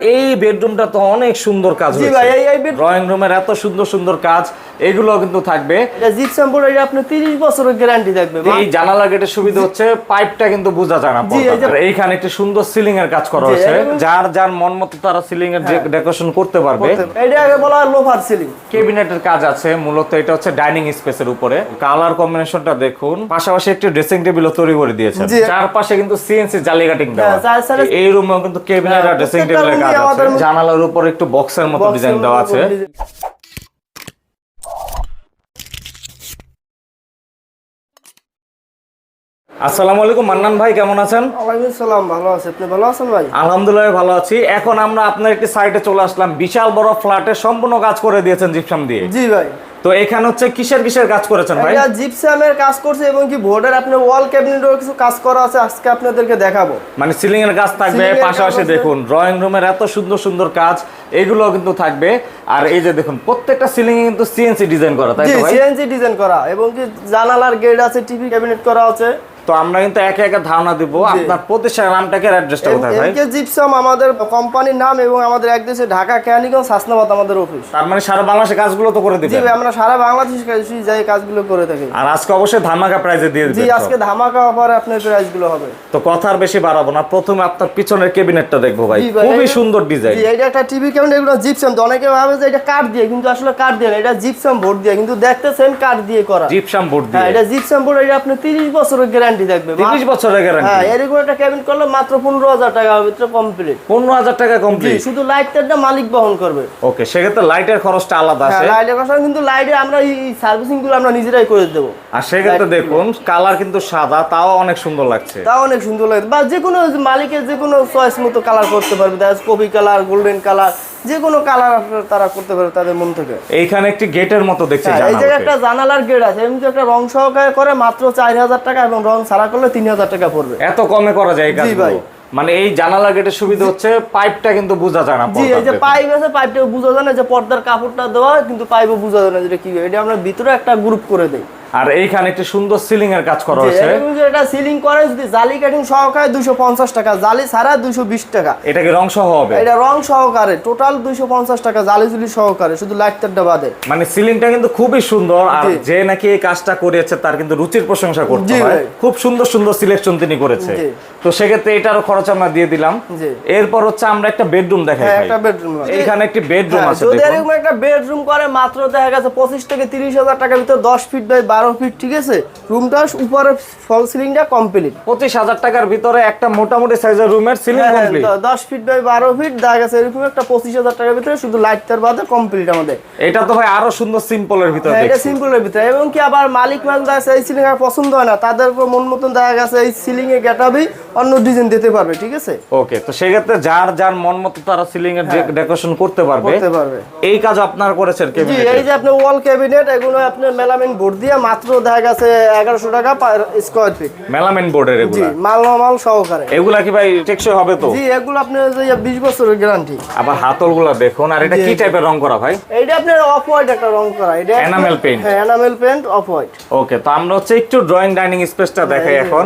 এই বেডরুমটা তো অনেক সুন্দর কাজ জি ভাই, এই- এই ড্রয়িং রুমের এত সুন্দর সুন্দর কাজ এগুলো কিন্তু থাকবে। এটা জিপসাম বোর্ড এটা আপনি 30 বছরের গ্যারান্টি থাকবে এই জানালা গেটের সুবিধা হচ্ছে পাইপটা কিন্তু বোঝা যায় না এইখানে একটি সুন্দর সিলিং এর কাজ করা হয়েছে। যার যার মন মতো তারা সিলিং এর ডেকোরেশন করতে পারবে। এটা আগে বলা হয় লোফার সিলিং কাজ আছে মূলত এটা হচ্ছে ডাইনিং স্পেসের উপরে। কালার কম্বিনেশনটা দেখুন পাশাপাশি একটি ড্রেসিং টেবিলও তৈরি করে দিয়েছে চারপাশে কিন্তু সিএনসি জালি কাটিং দেওয়া। হ্যাঁ, এই রুমেও কিন্তু কেবিনেট আর ড্রেসিং টেবিলের জানালার উপর একটু বক্সের মতো ডিজাইন দেওয়া আছে। আসসালামু আলাইকুম মান্নান ভাই কেমন আছেন? ওয়ালাইকুম সালাম ভালো আছে। আপনি ভালো আছেন ভাই? আলহামদুলিল্লাহ ভালো আছি। এখন আমরা আপনার একটি সাইটে চলে আসলাম। বিশাল বড় ফ্ল্যাটে সম্পূর্ণ কাজ করে দিয়েছেন জিপসাম দিয়ে। জি ভাই। তো এখানে হচ্ছে কিসের কিসের কাজ করেছেন ভাই? জিপসামের কাজ করছে এবং কি বোর্ডের আপনি ওয়াল ক্যাবিনেটের কিছু কাজ করা আছে আজকে আপনাদেরকে দেখাবো। মানে সিলিং এর কাজ থাকবে পাশাপাশি দেখুন ড্রয়িং রুমের এত সুন্দর সুন্দর কাজ এগুলো কিন্তু থাকবে। আর এই যে দেখুন প্রত্যেকটা সিলিং এ কিন্তু সিএনসি ডিজাইন করা তাই তো ভাই? সিএনজি ডিজাইন করা। এবং কি জানালার গেট আছে টিভি ক্যাবিনেট করা আছে। তো আমরা কিন্তু একে একে ধারণা দিব আপনার প্রতিষ্ঠানের নামটাকে অ্যাড্রেসটা কোথায় ভাই? এমকে জিপসাম আমাদের কোম্পানির নাম এবং আমাদের দেশে ঢাকা কেরানীগঞ্জ হাসনাবাদ আমাদের অফিস তার মানে সারা বাংলাদেশে কাজগুলো তো করে দিবেন? ভাই আমরা সারা বাংলাদেশ যাই কাজগুলো করে থাকি। আর আজকে অবশ্যই ধামাকা প্রাইজে দিয়ে জি আজকে ধামাকা অফারে আপনার প্রাইসগুলো হবে। তো কথার বেশি বাড়াবো না। প্রথমে আপনার পিছনের কেবিনেটটা দেখব ভাই। খুবই সুন্দর ডিজাইন জি এটা একটা টিভি ক্যাবিনেট এগুলো জিপসাম তো অনেকে ভাবে যে এটা কাঠ দিয়ে কিন্তু আসলে কাঠ দিয়ে না এটা জিপসাম বোর্ড দিয়ে। কিন্তু দেখতে সেম কাঠ দিয়ে করা। জিপসাম বোর্ড হ্যাঁ দিয়ে। এটা জিপসাম বোর্ড এটা আপনি 30 বছরের গ্যারান্টি থাকবে। তিরিশ বছরের হ্যাঁ এরকম একটা ক্যাবিন করলে মাত্র পনেরো হাজার টাকার ভিতরে কমপ্লিট পনেরো হাজার টাকা কমপ্লিট শুধু মালিক বহন করবে। ওকে সেক্ষেত্রে লাইটের খরচটা আলাদা হ্যাঁ আছে। লাইটের কথা কিন্তু লাইটে আমরা এই সার্ভিসিংগুলো আমরা নিজেরাই করে দেবো। আর সেক্ষেত্রে দেখুন কালার কিন্তু সাদা তাও অনেক সুন্দর লাগছে। তা অনেক সুন্দর লাগে বা যে কোনো মালিকের যে কোনো চয়েস মতো কালার করতে পারবে। দেখা কপি কালার গোল্ডেন কালার যে কোনো কালার তারা করতে পারবে তাদের মন থেকে। এইখানে একটি গেটের মতো দেখছি হ্যাঁ, এই। জায়গায় একটা জানালার গেট আছে এমনি একটা রং সহকারে করে মাত্র চার হাজার টাকা এবং রং ছাড়া করলে তিন হাজার টাকা পড়বে। এত কমে করা যায় জি ভাই। মানে এই জানালা গেটের সুবিধা হচ্ছে পাইপটা কিন্তু বোঝা যায় না জি এই যে পাইপ আছে পাইপটা বোঝা যায় না যে পর্দার কাপড়টা দেওয়া কিন্তু পাইপও বোঝা যায় না যেটা কি এটা আমরা ভিতরে একটা গ্রুপ করে দেই। আর এইখানে একটি সুন্দর সিলিং এর কাজ করা হয়েছে। এটা সিলিং করে যদি জালি কাটিং সহকারে দুশো পঞ্চাশ টাকা জালি ছাড়া দুশো বিশ টাকা। এটা কি রং সহ হবে? এটা রং সহকারে টোটাল দুইশো পঞ্চাশ টাকা জালি জুলি সহকারে শুধু লাইট তারটা বাদে। মানে সিলিংটা কিন্তু খুবই সুন্দর আর যে নাকি এই কাজটা করেছে তার কিন্তু রুচির প্রশংসা করতে হয়। খুব সুন্দর সুন্দর সিলেকশন তিনি করেছে। তো সেক্ষেত্রে এটারও খরচ আমরা দিয়ে দিলাম। এরপর হচ্ছে আমরা একটা বেডরুম দেখাই হ্যাঁ। একটা বেডরুম এইখানে একটি বেডরুম আছে যদি এরকম একটা বেডরুম করে মাত্র দেখা গেছে পঁচিশ থেকে তিরিশ হাজার টাকার ভিতরে দশ ফিট বাই বারো ফিট ঠিক আছে? রুমটা উপরে ফল সিলিংটা কমপ্লিট পঁচিশ হাজার টাকার ভিতরে একটা মোটামুটি সাইজের রুমের সিলিং হ্যাঁ, কমপ্লিট দশ ফিট বাই বারো ফিট দেখা গেছে এরকম একটা পঁচিশ হাজার টাকার ভিতরে শুধু লাইট তার বাদে কমপ্লিট আমাদের। এটা তো ভাই আরও সুন্দর সিম্পলের ভিতরে হ্যাঁ, এটা সিম্পলের ভিতরে। এবং কি আবার মালিক মান দেখা এই সিলিং আর পছন্দ হয় না। তাদের উপর মন মতন দেখা গেছে এই সিলিং এ গেটাবি অন্য ডিজাইন দিতে পারবে ঠিক আছে? ওকে তো সেক্ষেত্রে যার যার মন মতো তারা সিলিং এর ডেকোরেশন করতে পারবে হ্যাঁ। করতে পারবে। এই কাজ আপনার করেছেন জি এই যে আপনি ওয়াল ক্যাবিনেট এগুলো আপনার মেলামিন বোর্ড দিয়ে মাত্র দেখা গেছে এগারোশো টাকা স্কোয়ার ফিট মেলামেন বোর্ডের জি মাল মাল সহকারে। এগুলা কি ভাই টেকসই হবে তো? জি এগুলো আপনি যে বিশ বছরের গ্যারান্টি আবার হাতলগুলা দেখুন আর এটা কি টাইপের রং করা ভাই? এইটা আপনার অফ হোয়াইট একটা রং করা। এটা Enamel paint। হ্যাঁ enamel paint off white okay তো আমরা হচ্ছে একটু ড্রয়িং ডাইনিং স্পেসটা দেখাই এখন।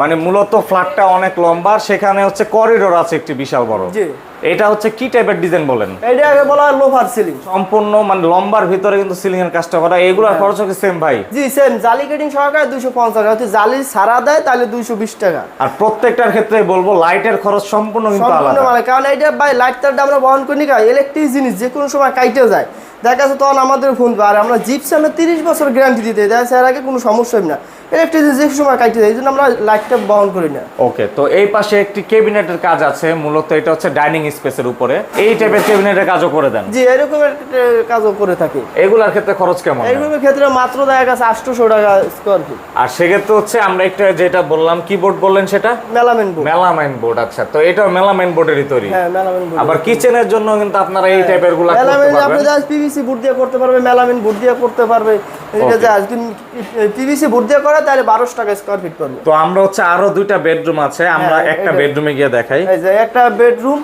মানে মূলত ফ্ল্যাটটা অনেক লম্বা সেখানে হচ্ছে করিডোর আছে একটি বিশাল বড়। এটা হচ্ছে কি টাইপের ডিজাইন বলেন? এইটা আগে বলা হয় লোফার সিলিং সম্পূর্ণ মানে লম্বার ভিতরে কিন্তু সিলিং এর কাজটা করা। এগুলোর খরচ হচ্ছে সেম ভাই। জি সেম জালি কাটিং সহকারে দুইশো পঞ্চাশ যদি জালি সারা দেয় তাহলে দুইশো বিশ টাকা। আর প্রত্যেকটার ক্ষেত্রে বলব লাইটের খরচ সম্পূর্ণ কিন্তু আলাদা। সম্পূর্ণ মানে কারণ এইটা ভাই লাইট তারটা আমরা বহন করি না ইলেকট্রিক জিনিস যে কোনো সময় কাইটে যায়। দেখা যাচ্ছে তখন আমাদের ফোন আর আমরা জিপসামে তিরিশ বছর গ্যারান্টি দিতে দেখা যাচ্ছে এর আগে কোনো সমস্যা হয় না। ইলেকট্রিক জিনিস যে সময় কাইটে যায় এই জন্য আমরা লাইটটা বহন করি না। ওকে তো এই পাশে একটি কেবিনেটের কাজ আছে। মূলত এটা হচ্ছে ডাইনিং স্পেসের উপরে এই টাইপের কেবিনেটের কাজও করে দেন। জি এরকম কাজও করে থাকি। এগুলার ক্ষেত্রে খরচ কেমন? এরকমের ক্ষেত্রে মাত্র দেখা গেছে আটশোশো টাকা স্কোয়ার ফিট আর সেক্ষেত্রে হচ্ছে আমরা একটা যেটা বললাম কিবোর্ড বললেন সেটা? মেলামেন বোর্ড মেলামাইন বোর্ড আচ্ছা। তো এটা মেলামাইন বোর্ডেরই তৈরি। হ্যাঁ মেলামেন বোর্ড আবার কিচেনের জন্য কিন্তু আপনারা এই টাইপেরগুলা করতে মেলামেন আপনি পারবেন যা পিভিসি বোর্ড দিয়ে করতে পারবে মেলামেন বোর্ড দিয়ে করতে পারবে এটা যা পিভিসি বোর্ড দিয়ে করে তাহলে বারোশো টাকা স্কোয়ার ফিট পড়বে তো আমরা হচ্ছে আরও দুইটা বেডরুম আছে আমরা হ্যাঁ, একটা বেডরুমে গিয়ে দেখাই। এই যে একটা বেডরুম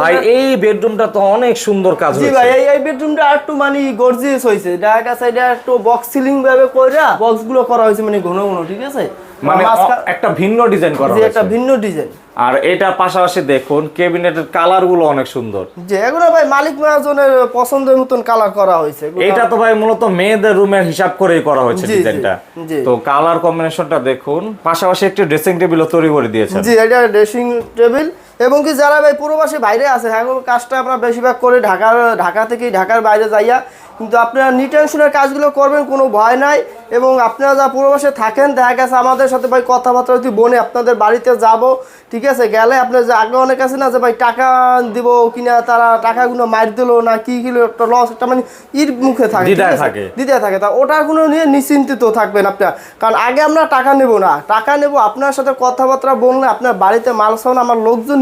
ভাই এই বেডরুমটা তো অনেক সুন্দর কাজ জি ভাই এই এই বেডরুমটা একটু মানে গর্জিয়াস হয়েছে। গেছে এটা একটু বক্স সিলিং ভাবে কইরা করা হয়েছে মানে ঘন ঘন ঠিক আছে? মানে একটা ভিন্ন ডিজাইন করা একটা ভিন্ন ডিজাইন আর এটা পাশাপাশি দেখুন কেবিনেটের কালারগুলো অনেক সুন্দর। যে এগুলো ভাই মালিক মহাজনের পছন্দের মতন কালার করা হয়েছে। এটা তো ভাই মূলত মেয়েদের রুমের হিসাব করেই করা হয়েছে ডিজাইনটা তো কালার কম্বিনেশনটা দেখুন পাশাপাশি একটি ড্রেসিং টেবিলও তৈরি করে দিয়েছেন। জি এটা ড্রেসিং টেবিল এবং কি যারা ভাই প্রবাসী বাইরে আছে এখন কাজটা আমরা বেশিরভাগ করে ঢাকার ঢাকা থেকেই ঢাকার বাইরে যাইয়া কিন্তু আপনারা নিটেনশনের কাজগুলো করবেন কোনো ভয় নাই। এবং আপনারা যা প্রবাসে থাকেন দেখা গেছে আমাদের সাথে ভাই কথাবার্তা যদি বনে আপনাদের বাড়িতে যাব ঠিক আছে? গেলে আপনার যে আগে অনেক আছে না যে ভাই টাকা দিব কিনা তারা টাকাগুলো মার দিলো না কি কিলো একটা লস একটা মানে ইর মুখে থাকে থাকে। দিতে থাকে। তা ওটার কোনো নিয়ে নিশ্চিন্তিত থাকবেন আপনার। কারণ আগে আমরা টাকা নেব না। টাকা নেব আপনার সাথে কথাবার্তা বললে আপনার বাড়িতে মাল সামান আমার লোকজন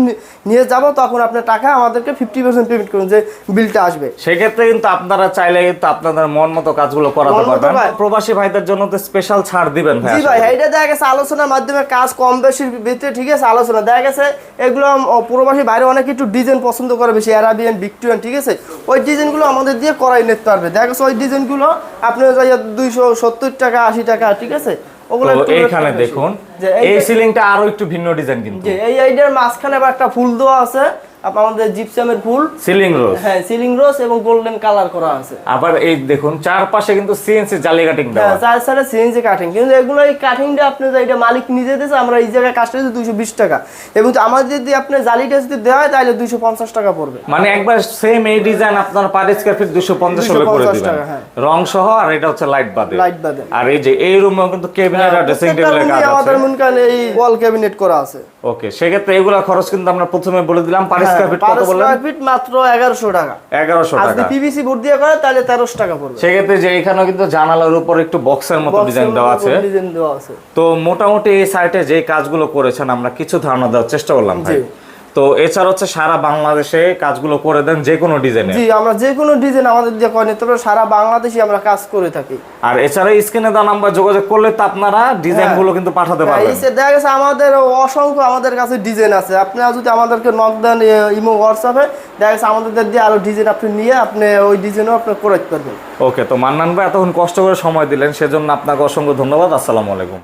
নিয়ে যাব তখন আপনার টাকা আমাদেরকে ফিফটি পার্সেন্ট পেমেন্ট করুন যে বিলটা আসবে। সেক্ষেত্রে কিন্তু আপনারা চাইলে কিন্তু আপনাদের মন মতো কাজগুলো করাতে পারবেন। প্রবাসী ভাইদের জন্য তো স্পেশাল ছাড় দিবেন ভাই জি ভাই। এইটা দেখা গেছে আলোচনার মাধ্যমে কাজ কম বেশির ভিতরে ঠিক আছে আলোচনা। দেখা গেছে এগুলো প্রবাসী বাইরে অনেক একটু ডিজাইন পছন্দ করে বেশি অ্যারাবিয়ান ভিক্টোরিয়ান ঠিক আছে? ওই ডিজাইনগুলো আমাদের দিয়ে করাই নিতে পারবে। দেখা গেছে ওই ডিজাইনগুলো আপনার যাই দুইশো সত্তর টাকা আশি টাকা ঠিক আছে? এইখানে দেখুন এই সিলিংটা আরও একটু ভিন্ন ডিজাইন কিন্তু। এই আইডিয়ার মাঝখানে আবার একটা ফুল দেওয়া আছে। আমাদের জিপসামের ফুল। সিলিং রোজ হ্যাঁ সিলিং রোজ এবং গোল্ডেন কালার করা আছে। আবার এই দেখুন চারপাশে কিন্তু সিএনসি জালি কাটিং দেওয়া হ্যাঁ চার সিএনজি কাটিং কিন্তু এগুলো এই কাটিংটা আপনি এটা মালিক নিজে দিয়েছে আমরা এই জায়গায় কাজটা দিচ্ছি দুইশো বিশ টাকা। এবং আমাদের যদি আপনি জালিটা যদি দেওয়া হয় তাহলে দুইশো পঞ্চাশ টাকা পড়বে। মানে একবার সেম এই ডিজাইন আপনার পার স্কয়ার ফিট দুশো পঞ্চাশ হলে করে দিবেন। হ্যাঁ। রং সহ আর এটা হচ্ছে লাইট বাদে। লাইট বাদে। আর এই যে এই রুমেও কিন্তু কেবিনেট আর ড্রেসিং টেবিলের কাজ আছে। আমাদের মনে এই ওয়াল ক্যাবিনেট করা আছে। ওকে সেক্ষেত্রে এগুলা খরচ কিন্তু আমরা প্রথমে বলে দিলাম। পার স্কয়ার ফিট কত বললেন? স্কোয়ার ফিট মাত্র এগারোশো টাকা। টাকা। যদি পিভিসি বোর্ড দিয়ে করে তাহলে তেরোশো টাকা পড়বে। সেক্ষেত্রে যে এখানেও কিন্তু জানালার উপর একটু বক্সের মতো ডিজাইন দেওয়া আছে। ডিজাইন দেওয়া আছে। তো মোটামুটি এই সাইটে যে কাজগুলো করেছেন আমরা কিছু ধারণা দেওয়ার চেষ্টা করলাম ভাই। তো এছাড়া হচ্ছে সারা বাংলাদেশে কাজগুলো করে দেন যে কোনো ডিজাইনে জি আমরা যে কোনো ডিজাইন আমাদের দিয়ে করে নিতে সারা বাংলাদেশে আমরা কাজ করে থাকি। আর এছাড়া স্ক্রিনে দেওয়া নাম্বার যোগাযোগ করলে তো আপনারা ডিজাইনগুলো কিন্তু পাঠাতে হ্যাঁ, পারবেন। এই যে দেখা গেছে আমাদের অসংখ্য আমাদের কাছে ডিজাইন আছে। আপনারা যদি আমাদেরকে নক দেন ইমো হোয়াটসঅ্যাপে দেখা গেছে আমাদের দিয়ে আরও ডিজাইন আপনি নিয়ে আপনি ওই ডিজাইনও আপনি করে পারবেন। ওকে তো মান্নান ভাই এতক্ষণ কষ্ট করে সময় দিলেন সেজন্য আপনাকে অসংখ্য ধন্যবাদ। আসসালামু আলাইকুম।